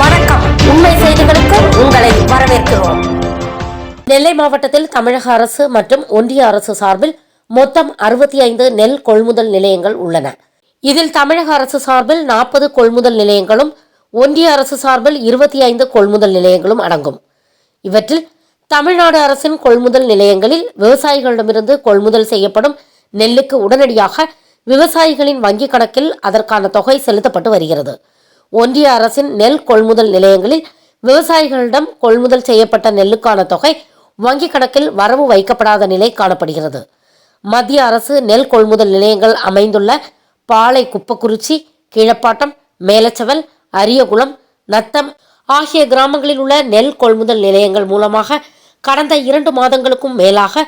வணக்கம். உண்மை செய்திகளுக்கு உங்களை வரவேற்கிறோம். நெல்லை மாவட்டத்தில் தமிழக அரசு மற்றும் ஒன்றிய அரசு சார்பில் மொத்தம் அறுபத்தி ஐந்து நெல் கொள்முதல் நிலையங்கள் உள்ளன. இதில் தமிழக அரசு சார்பில் நாற்பது கொள்முதல் நிலையங்களும் ஒன்றிய அரசு சார்பில் இருபத்தி ஐந்து கொள்முதல் நிலையங்களும் அடங்கும். இவற்றில் தமிழ்நாடு அரசின் கொள்முதல் நிலையங்களில் விவசாயிகளிடமிருந்து கொள்முதல் செய்யப்படும் நெல்லுக்கு உடனடியாக விவசாயிகளின் வங்கிக் கணக்கில் அதற்கான தொகை செலுத்தப்பட்டு வருகிறது. ஒன்றிய அரசின் நெல் கொள்முதல் நிலையங்களில் விவசாயிகளிடம் கொள்முதல் செய்யப்பட்ட நெல்லுக்கான தொகை வங்கிக் கணக்கில் வரவு வைக்கப்படாத நிலை காணப்படுகிறது. மத்திய அரசு நெல் கொள்முதல் நிலையங்கள் அமைந்துள்ள பாலை குப்பக்குறிச்சி கீழப்பாட்டம் மேலச்சவல் அரியகுளம் நத்தம் ஆகிய கிராமங்களில் உள்ள நெல் கொள்முதல் நிலையங்கள் மூலமாக கடந்த இரண்டு மாதங்களுக்கும் மேலாக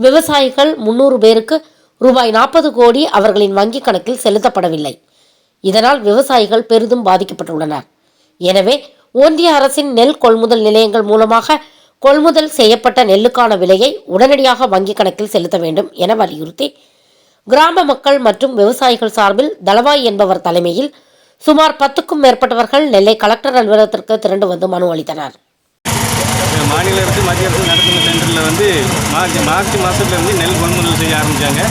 விவசாயிகள் முன்னூறு பேருக்கு ரூபாய் நாற்பது கோடி அவர்களின் வங்கிக் கணக்கில் செலுத்தப்படவில்லை. இதனால் விவசாயிகள் பெரிதும் பாதிக்கப்பட்டுள்ளனர். எனவே ஒன்றிய அரசின் நெல் கொள்முதல் நிலையங்கள் மூலமாக கொள்முதல் செய்யப்பட்ட நெல்லுக்கான விலையை உடனடியாக வங்கிக் கணக்கில் செலுத்த வேண்டும் என வலியுறுத்தி கிராம மக்கள் மற்றும் விவசாயிகள் சார்பில் தளவாய் என்பவர் தலைமையில் சுமார் பத்துக்கும் மேற்பட்டவர்கள் நெல்லை கலெக்டர் அலுவலகத்திற்கு திரண்டு வந்து மனு அளித்தனர். மாநில அரசு மத்திய அரசு நடத்துகிற சென்டரில் வந்து மார்ச் மார்ச் மாதத்துலேருந்து நெல் கொள்முதல் செய்ய ஆரம்பித்தாங்க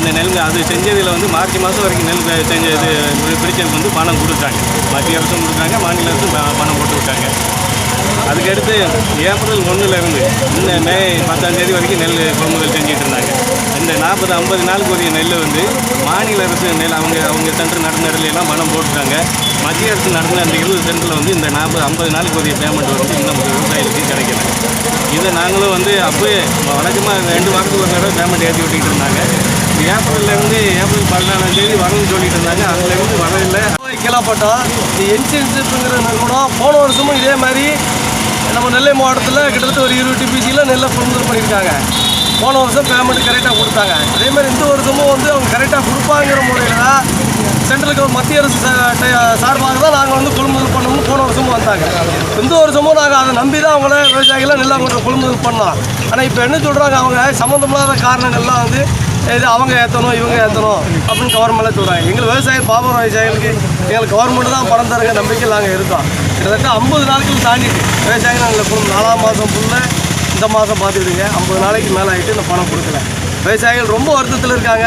அந்த நெல் அது செஞ்சதில் வந்து மார்ச் மாதம் வரைக்கும் நெல் செஞ்ச இது பிடிச்சதுக்கு வந்து பணம் கொடுத்தாங்க. மத்திய அரசும் கொடுத்தாங்க மாநில அரசும் பணம் போட்டு விட்டாங்க. அதுக்கடுத்து ஏப்ரல் ஒன்றுலேருந்து இந்த மே பத்தாம் தேதி வரைக்கும் நெல் கொள்முதல் செஞ்சுட்டு இருந்தாங்க. இந்த நாற்பது ஐம்பது நாளுக்கு உரிய நெல் வந்து மாநில அரசு நெல் அவங்க அவங்க சென்டர் நடந்த இடத்துலலாம் பணம் போட்டுட்டாங்க. மத்திய அரசு நடந்த அந்த இருபது சென்டரில் வந்து இந்த நாற்பது ஐம்பது நாளுக்கு உரிய பேமெண்ட் வந்து இன்னும் விவசாயிகளுக்கு கிடைக்கல. இதை நாங்களும் வந்து அப்போயே வழக்கமாக ரெண்டு வாரத்துக்கு ஒரு தடவை பேமெண்ட் ஏற்றி விட்டுக்கிட்டு இருந்தாங்க. ஏப்ரல்லேருந்து ஏப்ரல் பதினாலாம் தேதி வரணும்னு சொல்லிட்டு இருந்தாங்க. அதுலேருந்து வரவில்லை கீழப்பட்டோம் இந்த என்சிஎன்சிப்புங்கிற கூட போன வருஷமும் இதே மாதிரி நம்ம நெல்லை மாவட்டத்தில் கிட்டத்தட்ட ஒரு இருபது டிபிசியில் நெல்லை கொண்டு பண்ணியிருக்காங்க. போன வருஷம் பேமெண்ட் கரெக்டாக கொடுத்தாங்க. அதே மாதிரி இந்த வருஷமும் வந்து அவங்க கரெக்டாக கொடுப்பாங்கிற முறையில் தான் சென்ட்ரலுக்கு மத்திய அரசு சார்பாக தான் நாங்கள் வந்து கொள்முதல் பண்ணணும்னு போன வருஷமும் வந்தாங்க. இந்த வருஷமும் நாங்கள் அதை நம்பி தான் அவங்கள விவசாயிகளை நெல் அவங்க கொள்முதல் பண்ணோம் ஆனால் இப்போ என்ன சொல்கிறாங்க அவங்க? சம்மந்தமில்லாத காரணங்கள்லாம் வந்து இது அவங்க ஏற்றணும் இவங்க ஏற்றணும் அப்படின்னு கவர்மெண்ட்டில் சொல்கிறாங்க எங்களுக்கு விவசாயம் பாபர் விவசாயிகளுக்கு எங்களுக்கு கவர்மெண்ட் தான் பணம் தருங்க நம்பிக்கையில் நாங்கள் இருக்கோம். கிட்டத்தட்ட ஐம்பது நாட்கள் தாண்டிட்டு விவசாயிகள் நாங்கள் கொடுக்கும் நாலாம் மாதம் ஃபுல்லாக இந்த மாதம் பார்த்துக்கிட்டுங்க ஐம்பது நாளைக்கு மேலே ஆகிட்டு இந்த பணம் கொடுக்கல. விவசாயிகள் ரொம்ப வருத்தத்தில் இருக்காங்க.